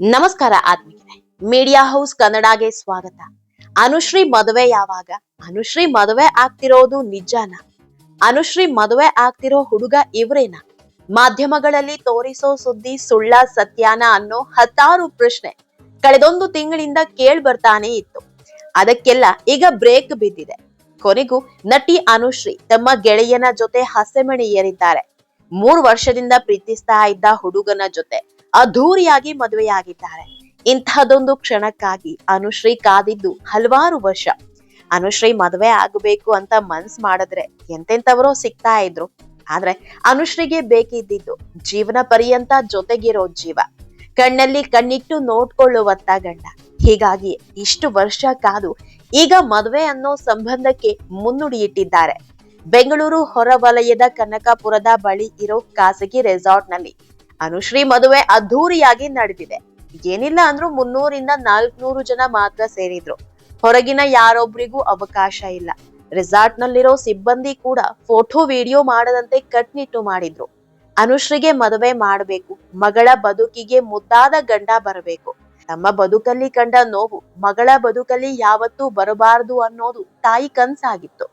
ನಮಸ್ಕಾರ ಆತ್ಮೀಯರೇ. Media house ಕನ್ನಡಗೆ ಸ್ವಾಗತ. ಅನುಶ್ರೀ ಮದುವೆ ಯಾವಾಗ? ಅನುಶ್ರೀ ಮದುವೆ ಆಗ್ತಿರೋದು ನಿಜಾನ? ಅನುಶ್ರೀ ಮದುವೆ ಆಗ್ತಿರೋ ಹುಡುಗ ಇವ್ರೇನ? ಮಾಧ್ಯಮಗಳಲ್ಲಿ ತೋರಿಸೋ ಸುದ್ದಿ ಸುಳ್ಳ ಸತ್ಯಾನ ಅನ್ನೋ ಹತ್ತಾರು ಪ್ರಶ್ನೆ ಕಳೆದೊಂದು ತಿಂಗಳಿಂದ ಕೇಳ್ ಬರ್ತಾನೆ ಇತ್ತು. ಅದಕ್ಕೆಲ್ಲ ಈಗ ಬ್ರೇಕ್ ಬಿದ್ದಿದೆ. ಕೊನೆಗೂ ನಟಿ ಅನುಶ್ರೀ ತಮ್ಮ ಗೆಳೆಯನ ಜೊತೆ ಹಸೆಮಣಿ ಏರಿದ್ದಾರೆ. ಮೂರು ವರ್ಷದಿಂದ ಪ್ರೀತಿಸ್ತಾ ಇದ್ದ ಹುಡುಗನ ಜೊತೆ ಅದ್ಧೂರಿಯಾಗಿ ಮದುವೆಯಾಗಿದ್ದಾರೆ. ಇಂತಹದೊಂದು ಕ್ಷಣಕ್ಕಾಗಿ ಅನುಶ್ರೀ ಕಾದಿದ್ದು ಹಲವಾರು ವರ್ಷ. ಅನುಶ್ರೀ ಮದುವೆ ಆಗಬೇಕು ಅಂತ ಮನ್ಸ್ ಮಾಡಿದ್ರೆ ಎಂತೆಂತವರೋ ಸಿಗ್ತಾ ಇದ್ರು. ಆದ್ರೆ ಅನುಶ್ರೀಗೆ ಬೇಕಿದ್ದಿದ್ದು ಜೀವನ ಪರ್ಯಂತ ಜೊತೆಗಿರೋ ಜೀವ. ಕಣ್ಣಲ್ಲಿ ಕಣ್ಣಿಟ್ಟು ನೋಡ್ಕೊಳ್ಳುವಂತ ಗಂಡ. ಹೀಗಾಗಿ ಇಷ್ಟು ವರ್ಷ ಕಾದು ಈಗ ಮದುವೆ ಅನ್ನೋ ಸಂಬಂಧಕ್ಕೆ ಮುನ್ನುಡಿಯಿಟ್ಟಿದ್ದಾರೆ. ಬೆಂಗಳೂರು ಹೊರವಲಯದ ಕನಕಪುರದ ಬಳಿ ಇರೋ ಖಾಸಗಿ ರೆಸಾರ್ಟ್ನಲ್ಲಿ ಅನುಶ್ರೀ ಮದುವೆ ಅದ್ಧೂರಿಯಾಗಿ ನಡೆದಿದೆ. ಏನಿಲ್ಲ ಅಂದ್ರೂ ಮುನ್ನೂರಿಂದ ನಾಲ್ಕುನೂರು ಜನ ಮಾತ್ರ ಸೇರಿದ್ರು. ಹೊರಗಿನ ಯಾರೊಬ್ರಿಗೂ ಅವಕಾಶ ಇಲ್ಲ. ರೆಸಾರ್ಟ್ ನಲ್ಲಿರೋ ಸಿಬ್ಬಂದಿ ಕೂಡ ಫೋಟೋ, ವಿಡಿಯೋ ಮಾಡದಂತೆ ಕಟ್ನಿಟ್ಟು ಮಾಡಿದ್ರು. ಅನುಶ್ರೀಗೆ ಮದುವೆ ಮಾಡಬೇಕು. ಮಗಳ ಬದುಕಿಗೆ ಮುದ್ದಾದ ಗಂಡ ಬರಬೇಕು. ತಮ್ಮ ಬದುಕಲ್ಲಿ ಕಂಡ ನೋವು, ಮಗಳ ಬದುಕಲ್ಲಿ ಯಾವತ್ತೂ ಬರಬಾರದು ಅನ್ನೋದು ತಾಯಿ ಕನ್ಸಾಗಿತ್ತು.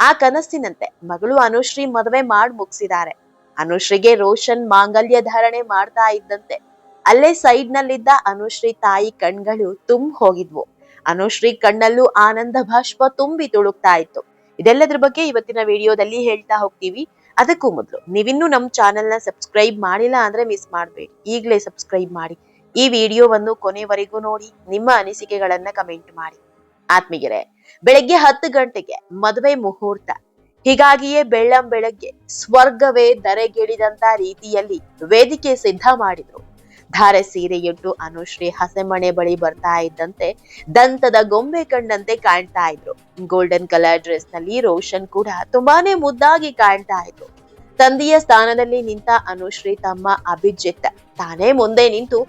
ಆ ಕನಸಿನಂತೆ ಮಗಳು ಅನುಶ್ರೀ ಮದುವೆ ಮಾಡಿ ಮುಗಿಸಿದ್ದಾರೆ. ಅನುಶ್ರೀಗೆ ರೋಷನ್ ಮಾಂಗಲ್ಯ ಧಾರಣೆ ಮಾಡ್ತಾ ಇದ್ದಂತೆ. ಅಲ್ಲೇ ಸೈಡ್ ನಲ್ಲಿದ್ದ ಅನುಶ್ರೀ ತಾಯಿ ಕಣ್ಗಳು ತುಂಬ ಹೋಗಿದ್ವು. ಅನುಶ್ರೀ ಕಣ್ಣಲ್ಲೂ ಆನಂದ ಭಾಷ್ಪ ತುಂಬಿ ತುಳುಕ್ತಾ ಇತ್ತು. ಇದೆಲ್ಲದ್ರ ಬಗ್ಗೆ ಇವತ್ತಿನ ವಿಡಿಯೋದಲ್ಲಿ ಹೇಳ್ತಾ ಹೋಗ್ತೀವಿ. ಅದಕ್ಕೂ ಮೊದಲು, ನೀವಿನ್ನೂ ನಮ್ಮ ಚಾನೆಲ್ನ ಸಬ್ಸ್ಕ್ರೈಬ್ ಮಾಡಿಲ್ಲ ಅಂದ್ರೆ ಮಿಸ್ ಮಾಡಬೇಡಿ. ಈಗಲೇ ಸಬ್ಸ್ಕ್ರೈಬ್ ಮಾಡಿ. ಈ ವಿಡಿಯೋವನ್ನು ಕೊನೆವರೆಗೂ ನೋಡಿ, ನಿಮ್ಮ ಅನಿಸಿಕೆಗಳನ್ನ ಕಮೆಂಟ್ ಮಾಡಿ. ಆತ್ಮೀಗೆರೆ ಬೆಳಗ್ಗೆ ಹತ್ತು ಗಂಟೆಗೆ ಮದುವೆ ಮುಹೂರ್ತ. ಹೀಗಾಗಿಯೇ ಬೆಳ್ಳಂ ಬೆಳಗ್ಗೆ ಸ್ವರ್ಗವೇ ಧರೆಗಿಳಿದಂತ ರೀತಿಯಲ್ಲಿ ವೇದಿಕೆ ಸಿದ್ಧ ಮಾಡಿದ್ರು. ಧಾರೆ ಸೀರೆಯುಟ್ಟು ಅನುಶ್ರೀ ಹಸೆಮಣೆ ಬಳಿ ಬರ್ತಾ ಇದ್ದಂತೆ ದಂತದ ಗೊಂಬೆ ಕಂಡಂತೆ ಕಾಣ್ತಾ ಇದ್ರು. ಗೋಲ್ಡನ್ ಕಲರ್ ಡ್ರೆಸ್ನಲ್ಲಿ ರೋಷನ್ ಕೂಡ ತುಂಬಾನೇ ಮುದ್ದಾಗಿ ಕಾಣ್ತಾ ಇದ್ರು. ತಂದೆಯ ಸ್ಥಾನದಲ್ಲಿ ನಿಂತ ಅನುಶ್ರೀ ತಮ್ಮ ಅಭಿಜಿತ್ ತಾನೇ ಮುಂದೆ ನಿಂತು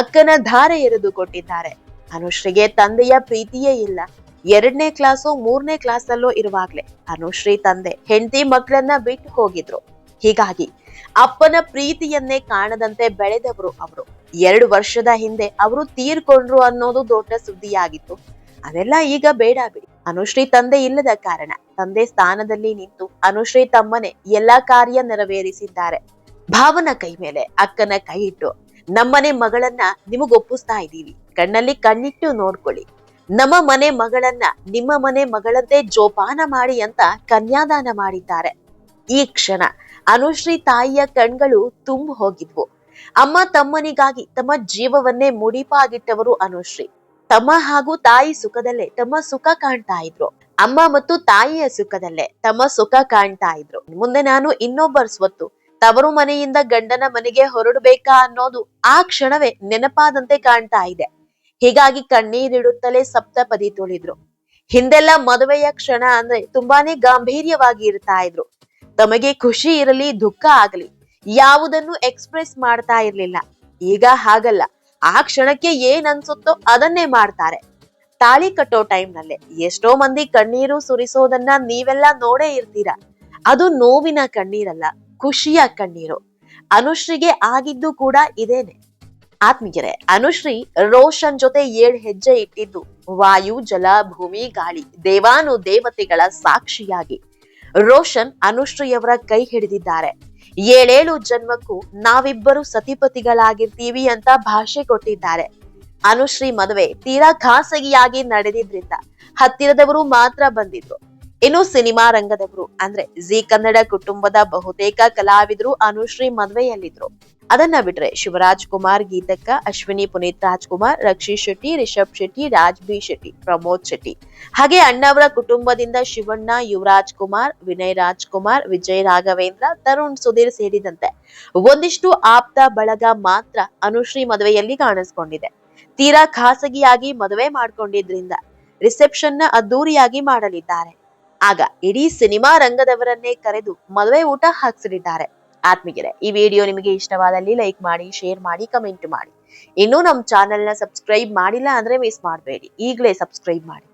ಅಕ್ಕನ ಧಾರೆ ಎರೆದು ಕೊಟ್ಟಿದ್ದಾರೆ. ಅನುಶ್ರೀಗೆ ತಂದೆಯ ಪ್ರೀತಿಯೇ ಇಲ್ಲ. ಎರಡನೇ ಕ್ಲಾಸು ಮೂರನೇ ಕ್ಲಾಸ್ ಅಲ್ಲೋ ಇರುವಾಗ್ಲೇ ಅನುಶ್ರೀ ತಂದೆ. ಹೆಂಡತಿ ಮಕ್ಕಳನ್ನ ಬಿಟ್ಟು ಹೋಗಿದ್ರು. ಹೀಗಾಗಿ ಅಪ್ಪನ ಪ್ರೀತಿಯನ್ನೇ ಕಾಣದಂತೆ ಬೆಳೆದವರು ಅವರು. ಎರಡು ವರ್ಷದ ಹಿಂದೆ ಅವರು ತೀರ್ಕೊಂಡ್ರು ಅನ್ನೋದು ದೊಡ್ಡ ಸುದ್ದಿಯಾಗಿತ್ತು. ಅದೆಲ್ಲ ಈಗ ಬೇಡ ಬಿಡಿ. ಅನುಶ್ರೀ ತಂದೆ ಇಲ್ಲದ ಕಾರಣ ತಂದೆ ಸ್ಥಾನದಲ್ಲಿ ನಿಂತು ಅನುಶ್ರೀ ತಮ್ಮನೆ ಎಲ್ಲಾ ಕಾರ್ಯ ನೆರವೇರಿಸಿದ್ದಾರೆ. ಭಾವನ ಕೈ ಮೇಲೆ, ಅಕ್ಕನ ಕೈ ಇಟ್ಟು ನಮ್ಮನೆ ಮಗಳನ್ನ ನಿಮಗೊಪ್ಪಿಸ್ತಾ ಇದ್ದೀವಿ. ಕಣ್ಣಲ್ಲಿ ಕಣ್ಣಿಟ್ಟು ನೋಡ್ಕೊಳ್ಳಿ. ನಮ್ಮ ಮನೆ ಮಗಳನ್ನ ನಿಮ್ಮ ಮನೆ ಮಗಳಂತೆ ಜೋಪಾನ ಮಾಡಿ ಅಂತ ಕನ್ಯಾದಾನ ಮಾಡಿದ್ದಾರೆ. ಈ ಕ್ಷಣ ಅನುಶ್ರೀ ತಾಯಿಯ ಕಣ್ಗಳು ತುಂಬ ಹೋಗಿದ್ವು. ಅಮ್ಮ ತಮ್ಮನಿಗಾಗಿ ತಮ್ಮ ಜೀವವನ್ನೇ ಮುಡಿಪಾಗಿಟ್ಟವರು ಅನುಶ್ರೀ. ತಮ್ಮ ಹಾಗೂ ತಾಯಿ ಸುಖದಲ್ಲೇ ತಮ್ಮ ಸುಖ ಕಾಣ್ತಾ ಇದ್ರು. ಅಮ್ಮ ಮತ್ತು ತಾಯಿಯ ಸುಖದಲ್ಲೇ ತಮ್ಮ ಸುಖ ಕಾಣ್ತಾ ಇದ್ರು. ಮುಂದೆ ನಾನು ಇನ್ನೊಬ್ಬರ ಸ್ವತ್ತು, ತವರು ಮನೆಯಿಂದ ಗಂಡನ ಮನೆಗೆ ಹೊರಡಬೇಕಾ ಅನ್ನೋದು ಆ ಕ್ಷಣವೇ ನೆನಪಾದಂತೆ ಕಾಣ್ತಾ ಇದೆ. ಹೀಗಾಗಿ ಕಣ್ಣೀರಿಡುತ್ತಲೇ ಸಪ್ತಪದಿ ತುಳಿದ್ರು. ಹಿಂದೆಲ್ಲ ಮದುವೆಯ ಕ್ಷಣ ಅಂದ್ರೆ ತುಂಬಾನೇ ಗಾಂಭೀರ್ಯವಾಗಿ ಇರ್ತಾ ಇದ್ರು. ತಮಗೆ ಖುಷಿ ಇರಲಿ, ದುಃಖ ಆಗಲಿ, ಯಾವುದನ್ನು ಎಕ್ಸ್ಪ್ರೆಸ್ ಮಾಡ್ತಾ ಇರ್ಲಿಲ್ಲ. ಈಗ ಹಾಗಲ್ಲ. ಆ ಕ್ಷಣಕ್ಕೆ ಏನ್ ಅನ್ಸುತ್ತೋ ಅದನ್ನೇ ಮಾಡ್ತಾರೆ. ತಾಳಿ ಕಟ್ಟೋ ಟೈಮ್ ನಲ್ಲೇ. ಎಷ್ಟೋ ಮಂದಿ ಕಣ್ಣೀರು ಸುರಿಸೋದನ್ನ ನೀವೆಲ್ಲ ನೋಡೇ ಇರ್ತೀರ. ಅದು ನೋವಿನ ಕಣ್ಣೀರಲ್ಲ, ಖುಷಿಯ ಕಣ್ಣೀರು. ಅನುಶ್ರೀಗೆ ಆಗಿದ್ದು ಕೂಡ ಇದೇನೆ. ಆತ್ಮೀಯರೇ, ಅನುಶ್ರೀ ರೋಷನ್ ಜೊತೆ ಏಳ್ ಹೆಜ್ಜೆ ಇಟ್ಟಿದ್ದು, ವಾಯು, ಜಲ, ಭೂಮಿ, ಗಾಳಿ, ದೇವಾನು ದೇವತೆಗಳ ಸಾಕ್ಷಿಯಾಗಿ. ರೋಷನ್ ಅನುಶ್ರೀಯವರ ಕೈ ಹಿಡಿದಿದ್ದಾರೆ. ಏಳೇಳು ಜನ್ಮಕ್ಕೂ ನಾವಿಬ್ಬರು ಸತಿಪತಿಗಳಾಗಿರ್ತೀವಿ ಅಂತ ಭಾಷೆ ಕೊಟ್ಟಿದ್ದಾರೆ. ಅನುಶ್ರೀ ಮದುವೆ ತೀರಾ ಖಾಸಗಿಯಾಗಿ ನಡೆದಿದ್ರಿಂದ ಹತ್ತಿರದವರು ಮಾತ್ರ ಬಂದಿದ್ರು. ಇನ್ನು ಸಿನಿಮಾ ರಂಗದವರು, ಅಂದ್ರೆ ಜಿ ಕನ್ನಡ ಕುಟುಂಬದ ಬಹುತೇಕ ಕಲಾವಿದರು ಅನುಶ್ರೀ ಮದುವೆಯಲ್ಲಿದ್ರು. ಅದನ್ನ ಬಿಟ್ರೆ ಶಿವರಾಜ್ ಕುಮಾರ್ ಗೀತಕ್ಕ, ಅಶ್ವಿನಿ ಪುನೀತ್ ರಾಜ್ಕುಮಾರ್, ರಕ್ಷಿ ಶೆಟ್ಟಿ, ರಿಷಬ್ ಶೆಟ್ಟಿ ರಾಜ್ ಬಿ ಶೆಟ್ಟಿ, ಪ್ರಮೋದ್ ಶೆಟ್ಟಿ. ಹಾಗೆ ಅಣ್ಣವರ ಕುಟುಂಬದಿಂದ ಶಿವಣ್ಣ, ಯುವರಾಜ್ ಕುಮಾರ್, ವಿನಯ್ ರಾಜ್ ಕುಮಾರ್ ವಿಜಯ್ ರಾಘವೇಂದ್ರ, ತರುಣ್ ಸುಧೀರ್ ಸೇರಿದಂತೆ ಒಂದಿಷ್ಟು ಆಪ್ತ ಬಳಗ ಮಾತ್ರ ಅನುಶ್ರೀ ಮದುವೆಯಲ್ಲಿ ಕಾಣಿಸ್ಕೊಂಡಿದೆ. ತೀರಾ ಖಾಸಗಿಯಾಗಿ ಮದುವೆ ಮಾಡ್ಕೊಂಡಿದ್ರಿಂದ ರಿಸೆಪ್ಷನ್ನ ಅದ್ದೂರಿಯಾಗಿ ಮಾಡಲಿದ್ದಾರೆ. ಆಗ ಇಡೀ ಸಿನಿಮಾ ರಂಗದವರನ್ನೇ ಕರೆದು ಮದುವೆ ಊಟ ಹಾಕ್ಸಲಿದ್ದಾರೆ ಆತ್ಮೀಗೆರೆ ಈ ವಿಡಿಯೋ ನಿಮಗೆ ಇಷ್ಟವಾದಲ್ಲಿ ಲೈಕ್ ಮಾಡಿ, ಶೇರ್ ಮಾಡಿ, ಕಮೆಂಟ್ ಮಾಡಿ. ಇನ್ನೂ ನಮ್ಮ ಚಾನೆಲ್ನ ಸಬ್ಸ್ಕ್ರೈಬ್ ಮಾಡಿಲ್ಲ ಅಂದ್ರೆ ಮಿಸ್ ಮಾಡಬೇಡಿ. ಈಗಲೇ ಸಬ್ಸ್ಕ್ರೈಬ್ ಮಾಡಿ.